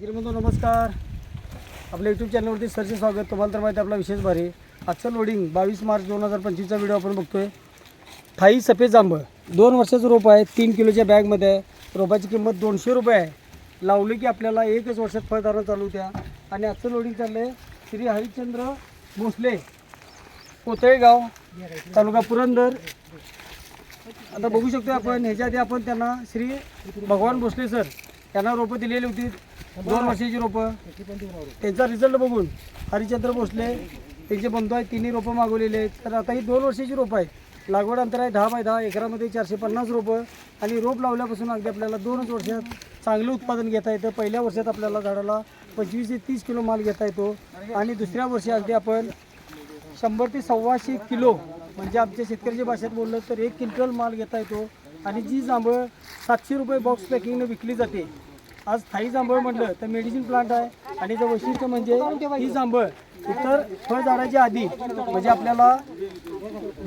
गिरमधून नमस्कार. आपल्या यूट्यूब चॅनलवरती सरचे स्वागत. तुम्हाला तर माहिती आहे आपला विशेष भारी. आजचं लोडिंग बावीस मार्च दोन हजार पंचवीसचा व्हिडिओ आपण बघतोय. थाई सफेद जांभळ. दोन वर्षाचं रोप आहे तीन किलोच्या बॅगमध्ये. आहे रोपाची किंमत दोनशे रुपये आहे. लावली की आपल्याला एकच वर्षात फळधारणा चालू द्या आणि आजचं लोडिंग चाललं आहे श्री हरिश्चंद्र भोसले कोतळेगाव तालुका पुरंदर. आता बघू शकतो आपण ह्याच्या आधी आपण त्यांना श्री भगवान भोसले सर यांना रोपं दिलेली होती. दोन वर्षाची रोपं. त्यांचा रिझल्ट बघून हरिचंद्र भोसले त्यांचे बंधू आहेत तिन्ही रोपं मागवलेले आहेत. तर आता ही दोन वर्षाची रोपं आहेत. लागवड अंतर आहे दहा बाय दहा एकरामध्ये चारशे पन्नास रोपं आणि रोप लावल्यापासून अगदी आपल्याला दोनच वर्षात चांगलं उत्पादन घेता येतं. पहिल्या वर्षात आपल्याला झाडाला पंचवीस ते तीस किलो माल घेता येतो. आणि दुसऱ्या वर्षी अगदी आपण शंभर ते सव्वाशे किलो म्हणजे आमच्या शेतकऱ्याच्या भाषेत बोललं तर एक क्विंटल माल घेता येतो. आणि जी जांभळ सातशे रुपये बॉक्स पॅकिंगनं विकली जाते. आज थाई जांभळ म्हटलं तर मेडिसिन प्लांट आहे. आणि जर वैशिष्ट्य म्हणजे ही जांभळ इतर फळझाडाच्या आधी म्हणजे आपल्याला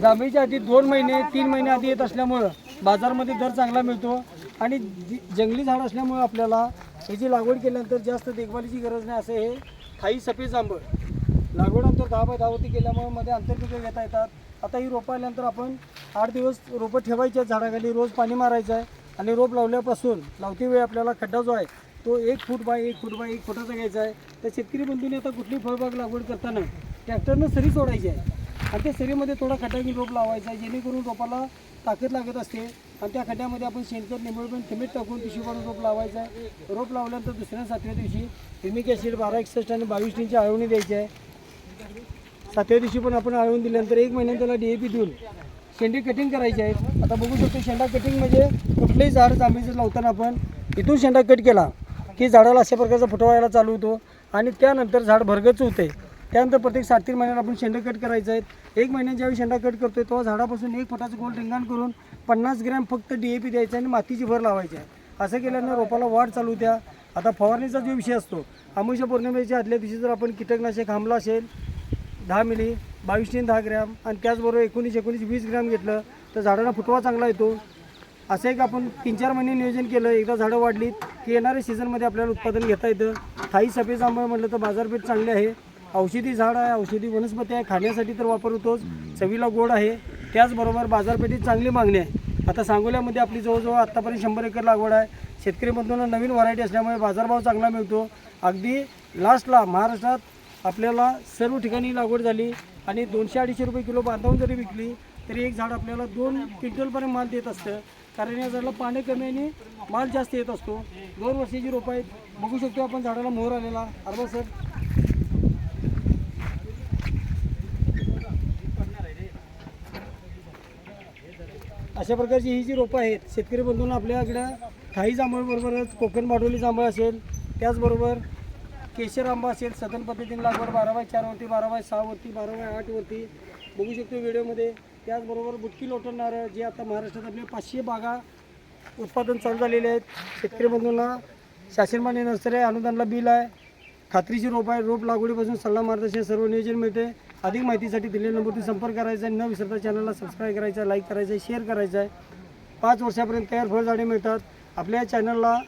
जांभळीच्या आधी दोन महिने तीन महिने आधी येत असल्यामुळं बाजारमध्ये दर चांगला मिळतो. आणि जंगली झाड असल्यामुळं आपल्याला याची लागवड केल्यानंतर जास्त देखभालीची गरज नाही असं हे थाई सफेद जांभळ. लागवड अंतर दहा बाय दहावरती केल्यामुळे मध्ये आंतरपिकं घेता येतात. आता ही रोपं आल्यानंतर आपण आठ दिवस रोपं ठेवायची आहेत झाडाखाली रोज पाणी मारायचं आहे आणि रोप लावल्यापासून लावते वेळी आपल्याला खड्डा जो आहे तो एक फूट बाय एक फूट बाय एक फुटाचा घ्यायचा आहे. तर शेतकरी बंधूने आता कुठली फळबाग लागवड करताना ट्रॅक्टरनं सरी सोडायची आहे. आणि त्या सरीमध्ये थोडा खड्डा घेऊन रोप लावायचा आहे जेणेकरून रोपाला ताकद लागत असते. आणि त्या खड्ड्यामध्ये आपण शेणखत निंबळपण सिमेंट टाकून पिशवी काढून रोप लावायचं आहे. रोप लावल्यानंतर दुसऱ्या सातव्या दिवशी हिमिक ॲसिड बारा एकसष्ट आणि बावीस टीनची आळवणी द्यायची आहे. सातव्या दिवशी पण आपण आळवून दिल्यानंतर एक महिन्यात त्याला डी ए पी देऊन शेंडी कटिंग करायची आहे आता बघू शकतो शेंडा कटिंग म्हणजे कुठलंही झाड जांभळीचं लावताना आपण इथून शेंडा कट केला की झाडाला अशा प्रकारचा फुटवायला चालू होतो आणि त्यानंतर झाड भरगच होते त्यानंतर प्रत्येक सात तीन महिन्यात आपण शेंडा कट करायचं आहे. एक महिन्यात ज्यावेळी शेंडा कट करतोय तेव्हा झाडापासून एक फुटाचं गोल रिंगण करून पन्नास ग्रॅम फक्त डी ए पी द्यायचं आणि मातीची भर लावायची आहे. असं केल्यानं रोपाला वाढ चालू द्या आता फवारणीचा जो विषय असतो अमुष्य पौर्णिमेच्या आदल्या दिवशी जर आपण कीटकनाशक हमला असेल दहा मिली बावीस तीन दहा ग्रॅम आणि त्याचबरोबर एकोणीस एकोणीस वीस ग्रॅम घेतलं तर झाडांना फुटवा चांगला येतो. असं एक आपण तीन चार महिने नियोजन केलं एकदा झाडं वाढली की येणाऱ्या सीझनमध्ये आपल्याला उत्पादन घेता येतं. थाई सफेद जांभळ म्हटलं तर बाजारपेठ चांगली आहे. औषधी झाड आहे औषधी वनस्पती आहे खाण्यासाठी तर वापर होतोच. चवीला गोड आहे. त्याचबरोबर बाजारपेठेत चांगली मागणी आहे. आता सांगोल्यामध्ये आपली जवळजवळ आत्तापर्यंत शंभर एकर लागवड आहे. शेतकरी बंधूंना नवीन व्हरायटी असल्यामुळे बाजारभाव चांगला मिळतो. अगदी लास्टला महाराष्ट्रात आपल्याला सर्व ठिकाणी लागवड झाली आणि दोनशे अडीचशे रुपये किलो बांधावून जरी विकली तरी एक झाड आपल्याला दोन क्विंटलपर्यंत माल देत असतं. कारण या झाडाला पाणी कमी आणि माल जास्त येत असतो. दोन वर्षाची रोपं आहेत बघू शकतो आपण झाडाला मोहर आलेला. अर्धा सर. अशा प्रकारची ही जी रोपं आहेत शेतकरी बंधूंना आपल्याकडे काही जांभळबरोबरच कोकण माडोली जांभळ असेल त्याचबरोबर केशर आंबा असेल सदन पद्धतीने लागवड बारा बाय चारवरती बारा बाय सहावरती बारा बाय आठवरती. बघू शकतो व्हिडिओमध्ये. त्याचबरोबर बुटकी लोटण नारळ जे आता महाराष्ट्रात आपले पाचशे बागा उत्पादन चालू झालेले आहेत. शेतकरी बंधूंना शासनमान्य नर्सरी आहे अनुदानला बिल आहे. खात्रीची रोप आहे रोप लागवडीपासून सल्ला मार्गदर्शन सर्व नियोजन मिळते. अधिक माहितीसाठी दिलेल्या नंबरवरती संपर्क करायचा आहे. न विसरता चॅनलला सबस्क्राईब करायचा आहे लाईक करायचं आहे शेअर करायचं आहे. पाच वर्षापर्यंत तयार फळझाडे मिळतात. आपल्या चॅनलला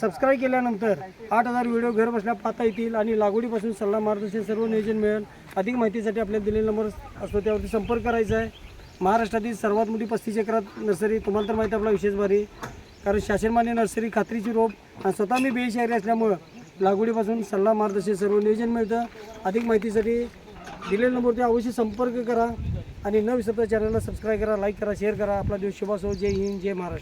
सबस्क्राईब केल्यानंतर आठ हजार व्हिडिओ घरबसल्या पाहता येतील आणि लागवडीपासून सल्ला मार्गदर्शन सर्व नियोजन मिळेल. अधिक माहितीसाठी आपल्या दिलेला नंबर असतो त्यावरती संपर्क करायचा आहे. महाराष्ट्रातील सर्वात मोठी पस्तीस एकरात नर्सरी तुम्हाला तर माहिती आहे आपला विशेष भारी. कारण शासनमान्य नर्सरी खात्रीची रोप आणि स्वतः मी बेशहरी असल्यामुळं लागवडीपासून सल्ला मार्गदर्शन सर्व नियोजन मिळतं. अधिक माहितीसाठी दिलेल्या नंबरवरती अवश्य संपर्क करा आणि न विसरता चॅनलला सबस्क्राईब करा लाईक करा शेअर करा. आपला दिवस शुभासो जय हिंद जय महाराष्ट्र.